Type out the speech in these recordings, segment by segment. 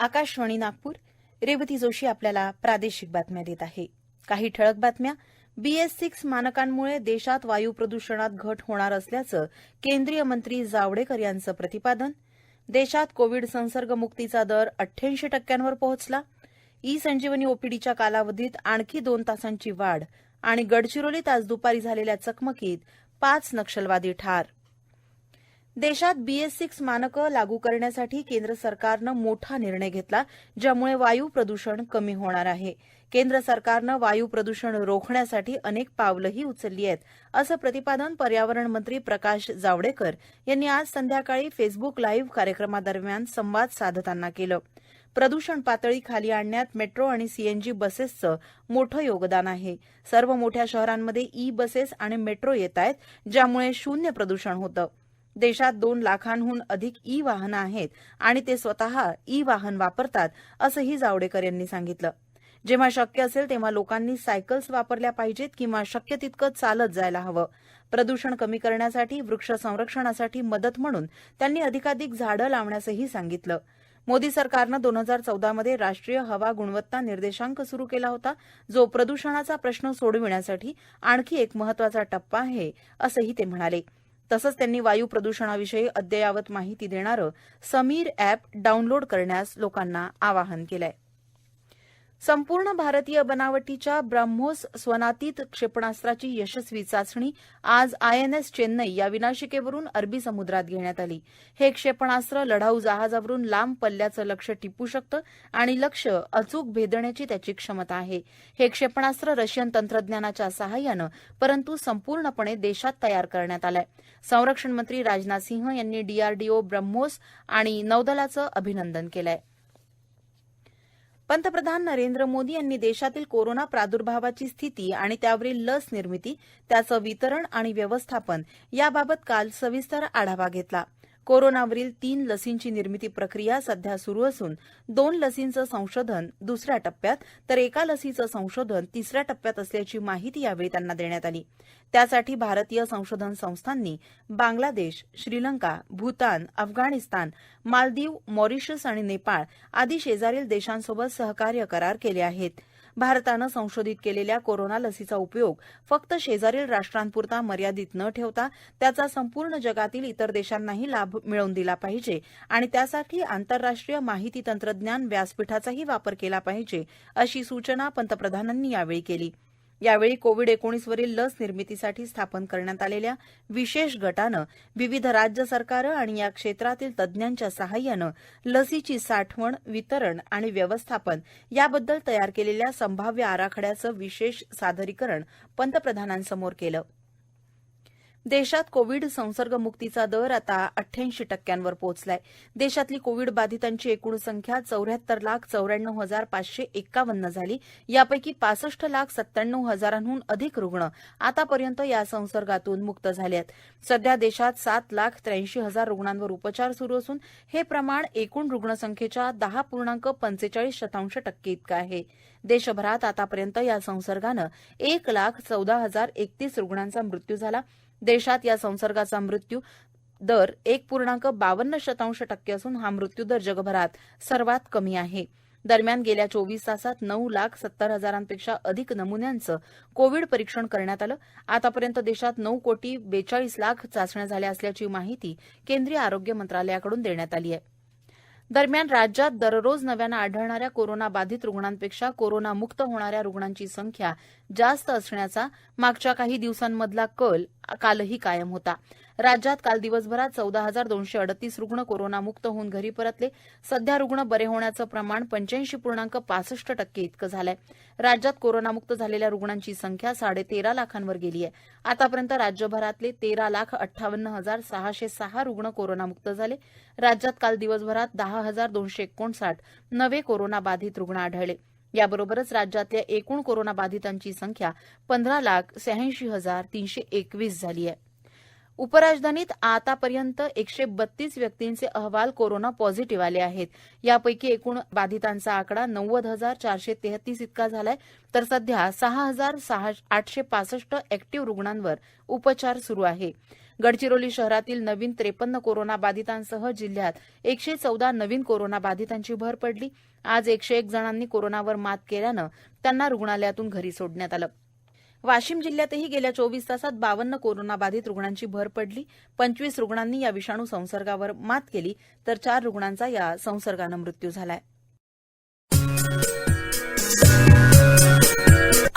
आकाशवाणी नागपूर. रेवती जोशी आपल्याला प्रादेशिक बातम्या देत आहे. काही ठळक बातम्या. बीएस सिक्स मानकांमुळे देशात वायू प्रदूषणात घट होणार असल्याचं केंद्रीय मंत्री जावडेकर यांचं प्रतिपादन. देशात कोविड संसर्ग मुक्तीचा दर अठ्ठ्याऐंशी टक्क्यांवर पोहोचला. ई संजीवनी ओपीडीच्या कालावधीत आणखी दोन तासांची वाढ आणि गडचिरोलीत आज दुपारी झालेल्या चकमकीत पाच नक्षलवादी ठार. देशात बीएस सिक्स मानकं लागू करण्यासाठी केंद्र सरकारनं मोठा निर्णय घेतला ज्यामुळे वायू प्रदूषण कमी होणार आहे. केंद्र सरकारनं वायू प्रदूषण रोखण्यासाठी अनेक पावलंही उचलली आहेत असं प्रतिपादन पर्यावरण मंत्री प्रकाश जावडेकर यांनी आज संध्याकाळी फेसबुक लाईव्ह कार्यक्रमादरम्यान संवाद साधताना केलं. प्रदूषण पातळी खाली आणण्यात मेट्रो आणि सीएनजी बसेसचं मोठं योगदान आहे. सर्व मोठ्या शहरांमध्ये ई बसेस आणि मेट्रो येत आहेत ज्यामुळे शून्य प्रदूषण होतं. देशात दोन लाखांहून अधिक ई वाहनं आहेत आणि ते स्वतः ई वाहन वापरतात असंही जावडेकर यांनी सांगितलं. जेव्हा शक्य असेल तेव्हा लोकांनी सायकल्स वापरल्या पाहिजेत किंवा शक्य तितकं चालत जायला हवं. प्रदूषण कमी करण्यासाठी वृक्ष संरक्षणासाठी मदत म्हणून त्यांनी अधिकाधिक झाडं लावण्यासही सांगितलं. मोदी सरकारनं दोन हजार चौदामध्ये राष्ट्रीय हवा गुणवत्ता निर्देशांक सुरू केला होता जो प्रदूषणाचा प्रश्न सोडविण्यासाठी आणखी एक महत्त्वाचा टप्पा आहे असंही ते म्हणाले. तसंच त्यांनी वायू प्रदूषणाविषयी अद्ययावत माहिती देणारं समीर अॅप डाऊनलोड करण्यास लोकांना आवाहन केलं आहे संपूर्ण भारतीय बनावटीच्या ब्रह्मोस स्वनातीत क्षेपणास्त्राची यशस्वी चाचणी आज आयएनएस चेन्नई या विनाशिकेवरून अरबी समुद्रात घेण्यात आली. हे क्षेपणास्त्र लढाऊ जहाजावरून लांब पल्ल्याचं लक्ष टिपू शकतं आणि लक्ष अचूक भेदण्याची त्याची क्षमता आहे. हे क्षेपणास्त्र रशियन तंत्रज्ञानाच्या सहाय्यानं परंतु संपूर्णपणे देशात तयार करण्यात आलंय. संरक्षण मंत्री राजनाथ सिंह यांनी डीआरडीओ ब्रह्मोस आणि नौदलाचं अभिनंदन केलंय. पंतप्रधान नरेंद्र मोदी यांनी देशातील कोरोना प्रादुर्भावाची स्थिती आणि त्यावरील लस निर्मिती त्याचं वितरण आणि व्यवस्थापन याबाबत काल सविस्तर आढावा घेतला. कोरोनावरील तीन लसींची निर्मिती प्रक्रिया सध्या सुरू असून दोन लसींचं संशोधन दुसऱ्या टप्प्यात तर एका लसीचं संशोधन तिसऱ्या टप्प्यात असल्याची माहिती यावेळी त्यांना देण्यात आली. त्यासाठी भारतीय संशोधन संस्थांनी बांगलादेश श्रीलंका भूतान अफगाणिस्तान मालदीव मॉरिशस आणि नेपाळ आदी शेजारील देशांसोबत सहकार्य करार केले आहेत. भारतानं संशोधित केलेल्या कोरोना लसीचा उपयोग फक्त शेजारील राष्ट्रांपुरता मर्यादित न ठेवता त्याचा संपूर्ण जगातील इतर देशांनाही लाभ मिळवून दिला पाहिजे आणि त्यासाठी आंतरराष्ट्रीय माहिती तंत्रज्ञान व्यासपीठाचाही वापर केला पाहिजे अशी सूचना पंतप्रधानांनी यावेळी केली. यावेळी कोविड एकोणीसवरील लस निर्मितीसाठी स्थापन करण्यात आलेल्या विशेष गटानं विविध राज्य सरकारं आणि या क्षेत्रातील तज्ज्ञांच्या सहाय्यानं लसीची साठवण वितरण आणि व्यवस्थापन याबद्दल तयार केलेल्या संभाव्य आराखड्याचं विशेष सादरीकरण पंतप्रधानांसमोर केलं. देशात कोविड संसर्ग मुक्तीचा दर आता अठ्ठ्याऐंशी टक्क्यांवर पोहोचलाय. देशातली कोविड बाधितांची एकूण संख्या चौऱ्याहत्तर लाख चौऱ्याण्णव हजार पाचशे एक्कावन्न झाली. यापैकी पासष्ट लाख सत्त्याण्णव हजारांहून अधिक रुग्ण आतापर्यंत या संसर्गातून मुक्त झाले आहेत. सध्या देशात सात लाख त्र्याऐंशी हजार रुग्णांवर उपचार सुरू असून हे प्रमाण एकूण रुग्णसंख्येच्या दहा पूर्णांक पंचेचाळीस शतांश टक्के इतकं आहे. देशभरात आतापर्यंत या संसर्गानं एक लाख चौदा हजार एकतीस रुग्णांचा मृत्यू झाला. देशात या संसर्गाचा मृत्यू दर एक पूर्णांक बावन्न शतांश टक्के असून हा मृत्यूदर जगभरात सर्वात कमी आहे. दरम्यान गेल्या चोवीस तासात नऊ लाख सत्तर हजारांपेक्षा अधिक नमुन्यांचं कोविड परीक्षण करण्यात आलं. आतापर्यंत देशात नऊ कोटी बेचाळीस लाख चाचण्या झाल्या असल्याची माहिती केंद्रीय आरोग्य मंत्रालयाकडून देण्यात आली आहे. दरम्यान राज्यात दररोज नव्यानं आढळणाऱ्या कोरोना बाधित रुग्णांपेक्षा कोरोनामुक्त होणाऱ्या रुग्णांची संख्या जास्त असण्याचा मागच्या काही दिवसांमधला कल कालही कायम होता. राज्यात काल दिवसभरात चौदा हजार दोनशे अडतीस रुग्ण कोरोनामुक्त होऊन घरी परतले. सध्या रुग्ण बरे होण्याचं प्रमाण पंच्याऐंशी पूर्णांक पासष्ट टक्के इतकं झालंय. राज्यात कोरोनामुक्त झालेल्या रुग्णांची संख्या साडे तेरा लाखांवर गेली आहे आतापर्यंत राज्यभरातले तेरा लाख अठ्ठावन्न हजार सहाशे सहा रुग्ण कोरोनामुक्त झाले. राज्यात काल दिवसभरात दहा हजार दोनशे एकोणसाठ नवे कोरोना बाधित रुग्ण आढळले. याबरोबरच राज्यातल्या एकूण कोरोना बाधितांची संख्या पंधरा लाख शहाऐंशी हजार तीनशे एकवीस झाली आहे. उपराजधानीत आतापर्यंत एकशे बत्तीस व्यक्तींचे अहवाल कोरोना पॉझिटिव्ह आले आहेत. यापैकी एकूण बाधितांचा आकडा नव्वद हजार चारशे तेहतीस इतका झालाय. तर सध्या सहा हजार आठशे पासष्ट ऍक्टिव्ह रुग्णांवर उपचार सुरू आहे. गडचिरोली शहरातील नवीन त्रेपन्न कोरोना बाधितांसह जिल्ह्यात एकशे चौदा नवीन कोरोना बाधितांची भर पडली. आज एकशे एक जणांनी कोरोनावर मात केल्यानं त्यांना रुग्णालयातून घरी सोडण्यात आलं. वाशिम जिल्ह्यातही गेल्या चोवीस तासात बावन्न कोरोनाबाधित रुग्णांची भर पडली. पंचवीस रुग्णांनी या विषाणू संसर्गावर मात केली तर चार रुग्णांचा या संसर्गानं मृत्यू झालाय.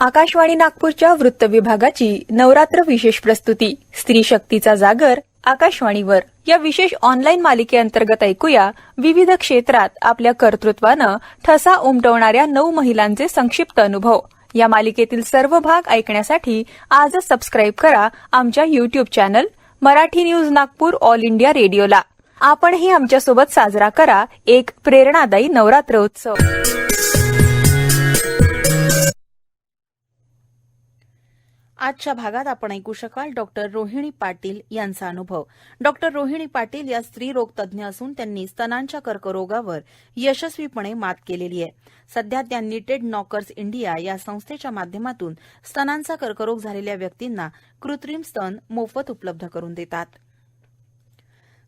आकाशवाणी नागपूरच्या वृत्त विभागाची नवरात्र विशेष प्रस्तुती. स्त्री शक्तीचा जागर आकाशवाणीवर. या विशेष ऑनलाईन मालिकेअंतर्गत ऐकूया विविध क्षेत्रात आपल्या कर्तृत्वानं ठसा उमटवणाऱ्या नऊ महिलांचे संक्षिप्त अनुभव. या मालिकेतील सर्व भाग ऐकण्यासाठी आजच सबस्क्राईब करा आमच्या YouTube channel Marathi news Nagpur all India रेडिओला आपणही आमच्यासोबत साजरा करा एक प्रेरणादायी नवरात्र उत्सव. आजच्या भागात आपण ऐकू शकाल डॉक्टर रोहिणी पाटील यांचा अनुभव. डॉक्टर रोहिणी पाटील या स्त्रीरोग तज्ज्ञ असून त्यांनी स्तनांच्या कर्करोगावर यशस्वीपणे मात केलेली आहे. सध्या त्या निटेड नॉकर्स इंडिया या संस्थेच्या माध्यमातून स्तनांचा कर्करोग झालेल्या व्यक्तींना कृत्रिम स्तन मोफत उपलब्ध करून देतात.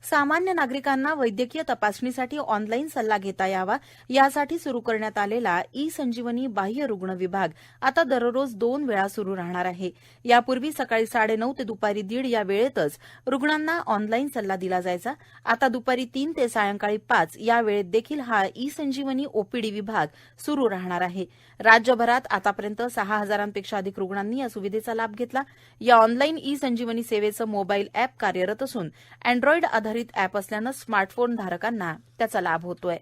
सामान्य नागरिकांना वैद्यकीय तपासणीसाठी ऑनलाईन सल्ला घेता यावा यासाठी सुरू करण्यात आलेला ई संजीवनी बाह्य रुग्ण विभाग आता दररोज दोन वेळा सुरू राहणार आहे. यापूर्वी सकाळी साडेनऊ ते दुपारी दीड या वेळेतच रुग्णांना ऑनलाईन सल्ला दिला जायचा. आता दुपारी तीन ते सायंकाळी पाच या वेळेत देखील हा ई संजीवनी ओपीडी विभाग सुरू राहणार आहे. राज्यभरात आतापर्यंत सहा हजारांपेक्षा अधिक रुग्णांनी या सुविधेचा लाभ घेतला. या ऑनलाईन ई संजीवनी सेवेचं मोबाईल अॅप कार्यरत असून अँड्रॉइड आधारित अॅप असल्यानं स्मार्टफोन धारकांना त्याचा लाभ होतोय.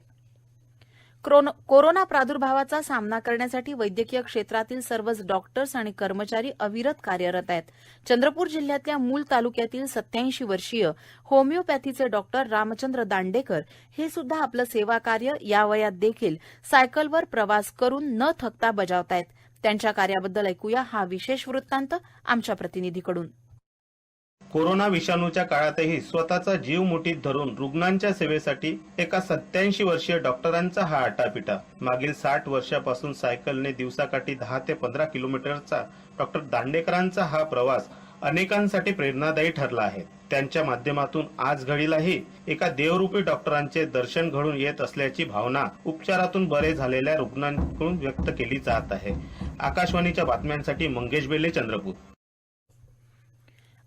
कोरोना प्रादुर्भावाचा सामना करण्यासाठी वैद्यकीय क्षेत्रातील सर्वच डॉक्टर्स आणि कर्मचारी अविरत कार्यरत आहेत. चंद्रपूर जिल्ह्यातल्या मूल तालुक्यातील सत्याऐंशी वर्षीय होमिओपॅथीचे डॉक्टर रामचंद्र दांडेकर हे सुद्धा आपलं सेवा कार्य या वयात देखील सायकलवर प्रवास करून न थकता बजावतायत. त्यांच्या कार्याबद्दल ऐकूया हा विशेष वृत्तांत आमच्या प्रतिनिधीकडून. कोरोना विषाणूच्या काळातही स्वतःचा जीव मुठीत धरून रुग्णांच्या सेवेसाठी एका सत्याऐंशी वर्षीय डॉक्टरांचा हा आटापिटा. मागील साठ वर्षापासून सायकलने दिवसाकाठी दहा ते पंधरा किलोमीटरचा डॉक्टर दांडेकरांचा हा प्रवास अनेकांसाठी प्रेरणादायी ठरला आहे. त्यांच्या माध्यमातून आज घडीलाही एका देवरूपी डॉक्टरांचे दर्शन घडून येत असल्याची भावना उपचारातून बरे झालेल्या रुग्णांकडून व्यक्त केली जात आहे. आकाशवाणीच्या बातम्यांसाठी मंगेश बेले चंद्रपूर.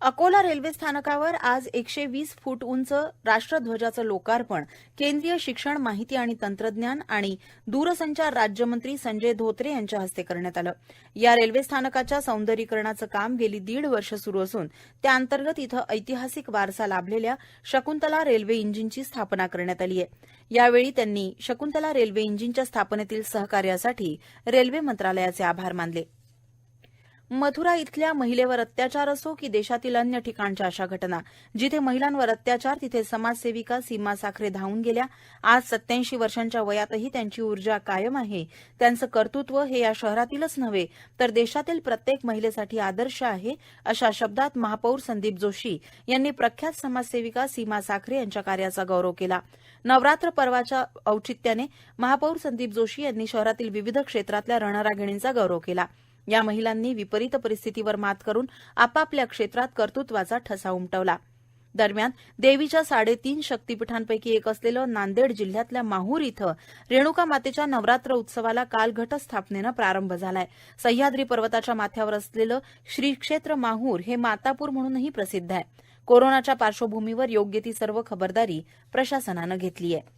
अकोला रेल्वे स्थानकावर आज एकशे वीस फूट उंच राष्ट्रध्वजाचं लोकार्पण केंद्रीय शिक्षण माहिती आणि तंत्रज्ञान आणि दूरसंचार राज्यमंत्री संजय धोत्रे यांच्या हस्ते करण्यात आलं. या रेल्वे स्थानकाच्या सौंदर्यीकरणाचं काम गेली दीड वर्ष सुरू असून त्याअंतर्गत इथं ऐतिहासिक वारसा लाभलेल्या शकुंतला रेल्वे इंजिनची स्थापना करण्यात आली आहे. यावेळी त्यांनी शकुंतला रेल्वे इंजिनच्या स्थापनेतील सहकार्यासाठी रेल्वे मंत्रालयाचे आभार मानले. मथुरा इथल्या महिलेवर अत्याचार असो की देशातील अन्य ठिकाणच्या अशा घटना जिथे महिलांवर अत्याचार तिथे समाजसेविका सीमा साखरे धावून गेल्या. आज सत्याऐंशी वर्षांच्या वयातही त्यांची ऊर्जा कायम आहे. त्यांचं कर्तृत्व हे या शहरातीलच नव्हे तर देशातील प्रत्येक महिलेसाठी आदर्श आहे अशा शब्दात महापौर संदीप जोशी यांनी प्रख्यात समाजसेविका सीमा साखरे यांच्या कार्याचा गौरव केला. नवरात्र पर्वाच्या औचित्याने महापौर संदीप जोशी यांनी शहरातील विविध क्षेत्रातल्या रणरागिणींचा गौरव केला. या महिलांनी विपरीत परिस्थितीवर मात करून आपापल्या क्षेत्रात कर्तृत्वाचा ठसा उमटवला. दरम्यान देवीच्या साडेतीन शक्तीपीठांपैकी एक असलेलं नांदेड जिल्ह्यातल्या माहूर इथं रेणुका मातेच्या नवरात्र उत्सवाला काल घटस्थापनेनं प्रारंभ झालाय. सह्याद्री पर्वताच्या माथ्यावर असलेलं श्री क्षेत्र माहूर हे मातापूर म्हणूनही प्रसिद्ध आहे. कोरोनाच्या पार्श्वभूमीवर योग्य ती सर्व खबरदारी प्रशासनानं घेतली आहे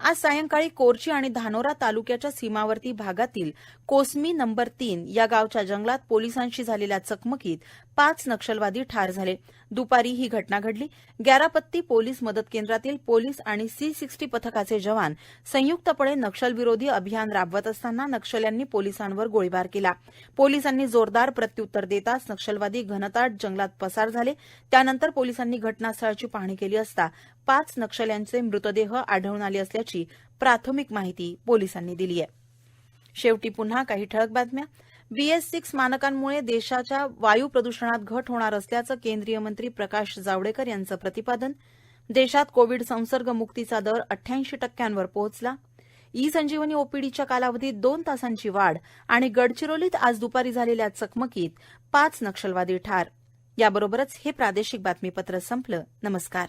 आज सायंकाळी कोरची आणि धानोरा तालुक्याच्या सीमावर्ती भागातील कोसमी नंबर तीन या गावच्या जंगलात पोलिसांशी झालेल्या चकमकीत पाच नक्षलवादी ठार झाले. दुपारी ही घटना घडली. ग्यारापत्ती पोलीस मदत केंद्रातील पोलीस आणि सी सिक्स्टी पथकाचे जवान संयुक्तपणे नक्षलविरोधी अभियान राबवत असताना नक्षल्यांनी पोलिसांवर गोळीबार केला. पोलिसांनी जोरदार प्रत्युत्तर देताच नक्षलवादी घनदाट जंगलात पसार झाले. त्यानंतर पोलिसांनी घटनास्थळाची पाहणी केली असता पाच नक्षल्यांचे मृतदेह आढळून आले असल्याची प्राथमिक माहिती पोलिसांनी दिली आहे. शेवटी पुन्हा काही ठळक बातम्या. बीएस सिक्स मानकांमुळे देशाच्या वायू प्रदूषणात घट होणार असल्याचं केंद्रीय मंत्री प्रकाश जावडेकर यांचं प्रतिपादन. देशात कोविड संसर्ग मुक्तीचा दर अठ्ठ्याऐंशी टक्क्यांवर पोहोचला. ई संजीवनी ओपीडीच्या कालावधीत दोन तासांची वाढ आणि गडचिरोलीत आज दुपारी झालेल्या चकमकीत पाच नक्षलवादी ठार. याबरोबरच हे प्रादेशिक बातमीपत्र संपलं. नमस्कार.